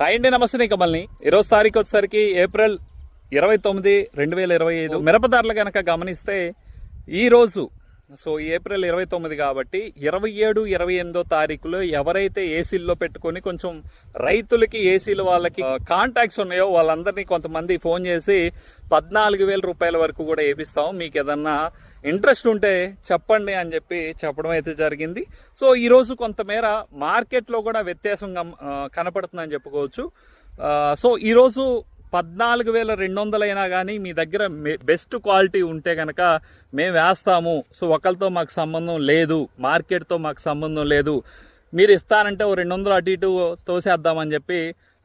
Hi అండి నమస్తే నేను కమల్ని. ఈరోజు తారీఖు వచ్చేసరికి ఏప్రిల్ ఇరవై తొమ్మిది రెండు వేల ఇరవై ఐదు. మిరపదారులు కనుక గమనిస్తే ఈరోజు సో ఏప్రిల్ ఇరవై తొమ్మిది కాబట్టి ఇరవై ఏడు ఇరవై ఎనిమిదో తారీఖులో ఎవరైతే ఏసీల్లో పెట్టుకొని కొంచెం రైతులకి ఏసీలు వాళ్ళకి కాంటాక్ట్స్ ఉన్నాయో వాళ్ళందరినీ కొంతమంది ఫోన్ చేసి పద్నాలుగు వేల రూపాయల వరకు కూడా వేపిస్తాం మీకు ఏదన్నా ఇంట్రెస్ట్ ఉంటే చెప్పండి అని చెప్పి చెప్పడం అయితే జరిగింది. సో ఈరోజు కొంతమేర మార్కెట్లో కూడా వ్యత్యాసం కనపడుతుందని చెప్పుకోవచ్చు. సో ఈరోజు పద్నాలుగు వేల రెండు వందలైనా కానీ మీ దగ్గర బెస్ట్ క్వాలిటీ ఉంటే కనుక మేము వేస్తాము. సో ఒకరితో మాకు సంబంధం లేదు మార్కెట్తో మాకు సంబంధం లేదు. మీరు ఇస్తారంటే ఓ రెండు వందలు అటు ఇటు తోసేద్దామని చెప్పి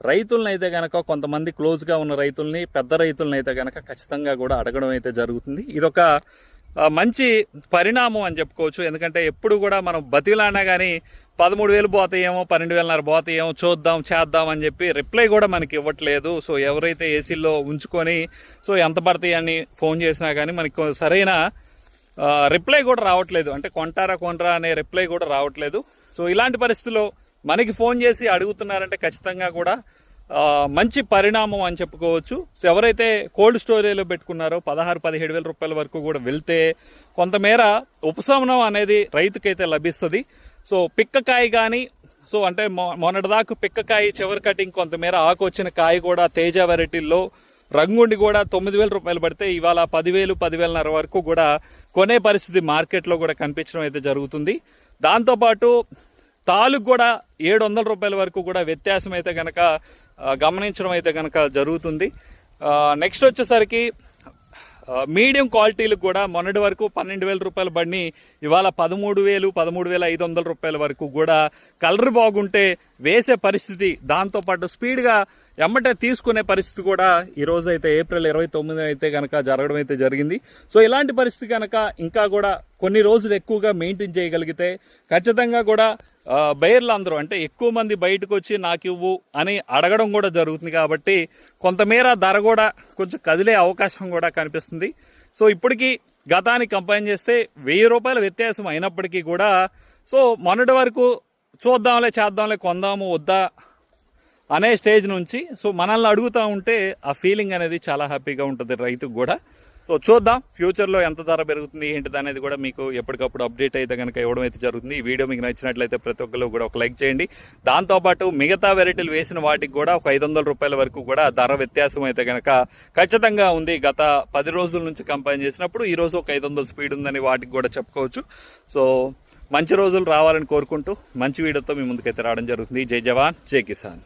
రైతులను అయితే కనుక కొంతమంది క్లోజ్గా ఉన్న రైతుల్ని పెద్ద రైతులను అయితే కనుక ఖచ్చితంగా కూడా అడగడం అయితే జరుగుతుంది. ఇదొక మంచి పరిణామం అని చెప్పుకోవచ్చు. ఎందుకంటే ఎప్పుడు కూడా మనం బతిలానా కానీ పదమూడు వేలు పోతాయేమో పన్నెండు వేలన్నర పోతాయేమో చూద్దాం చేద్దాం అని చెప్పి రిప్లై కూడా మనకి ఇవ్వట్లేదు. సో ఎవరైతే ఏసీలో ఉంచుకొని సో ఎంత పడతాయి అని ఫోన్ చేసినా కానీ మనకి సరైన రిప్లై కూడా రావట్లేదు. అంటే కొంటారా కొంటారా అనే రిప్లై కూడా రావట్లేదు. సో ఇలాంటి పరిస్థితుల్లో మనకి ఫోన్ చేసి అడుగుతున్నారంటే ఖచ్చితంగా కూడా మంచి పరిణామం అని చెప్పుకోవచ్చు. సో ఎవరైతే కోల్డ్ స్టోరేజ్లో పెట్టుకున్నారో పదహారు పదిహేడు వేల రూపాయల వరకు కూడా వెళ్తే కొంతమేర ఉపశమనం అనేది రైతుకైతే లభిస్తుంది. సో పిక్కకాయ కానీ సో అంటే మొ మొన్నటిదాకా పిక్కకాయ చివరి కటింగ్ కొంతమేర ఆకు వచ్చిన కాయ కూడా తేజ వెరైటీల్లో రంగుండి కూడా తొమ్మిది వేల రూపాయలు పడితే ఇవాళ పదివేలు పదివేలన్నర వరకు కూడా కొనే పరిస్థితి మార్కెట్లో కూడా కనిపించడం అయితే జరుగుతుంది. దాంతోపాటు తాలుకు కూడా ఏడు వందల రూపాయల వరకు కూడా వ్యత్యాసం అయితే కనుక గమనించడం అయితే కనుక జరుగుతుంది. నెక్స్ట్ వచ్చేసరికి మీడియం క్వాలిటీలకు కూడా మొన్నటి వరకు పన్నెండు వేల రూపాయలు బండి ఇవాళ పదమూడు వేలు పదమూడు వేల ఐదు వందల రూపాయల వరకు కూడా కలర్ బాగుంటే వేసే పరిస్థితి దాంతోపాటు స్పీడ్గా ఎమ్మటే తీసుకునే పరిస్థితి కూడా ఈరోజు అయితే ఏప్రిల్ ఇరవై తొమ్మిది అయితే కనుక జరగడం అయితే జరిగింది. సో ఇలాంటి పరిస్థితి కనుక ఇంకా కూడా కొన్ని రోజులు ఎక్కువగా మెయింటైన్ చేయగలిగితే ఖచ్చితంగా కూడా బయర్లు అందరూ అంటే ఎక్కువ మంది బయటకు వచ్చి నాకు ఇవ్వు అని అడగడం కూడా జరుగుతుంది కాబట్టి కొంతమేర ధర కూడా కొంచెం కదిలే అవకాశం కూడా కనిపిస్తుంది. సో ఇప్పటికీ గతానికి కంపైన్ చేస్తే వెయ్యి రూపాయల వ్యత్యాసం అయినప్పటికీ కూడా సో మొన్నటి వరకు చూద్దాంలే చేద్దాంలే కొందాము వద్దా అనే స్టేజ్ నుంచి సో మనల్ని అడుగుతూ ఉంటే ఆ ఫీలింగ్ అనేది చాలా హ్యాపీగా ఉంటుంది రైతుకు కూడా. సో చూద్దాం ఫ్యూచర్లో ఎంత ధర పెరుగుతుంది ఏంటిది అనేది కూడా మీకు ఎప్పటికప్పుడు అప్డేట్ అయితే కనుక ఇవ్వడం అయితే జరుగుతుంది. ఈ వీడియో మీకు నచ్చినట్లయితే ప్రతి ఒక్కరు కూడా ఒక లైక్ చేయండి. దాంతోపాటు మిగతా వెరైటీలు వేసిన వాటికి కూడా ఒక ఐదు వందల రూపాయల వరకు కూడా ధర వ్యత్యాసం అయితే కనుక ఖచ్చితంగా ఉంది. గత పది రోజుల నుంచి కంపైన్ చేసినప్పుడు ఈరోజు ఒక ఐదు వందల స్పీడ్ ఉందని వాటికి కూడా చెప్పుకోవచ్చు. సో మంచి రోజులు రావాలని కోరుకుంటూ మంచి వీడియోతో మీ ముందుకైతే రావడం జరుగుతుంది. జై జవాన్ జై కిసాన్.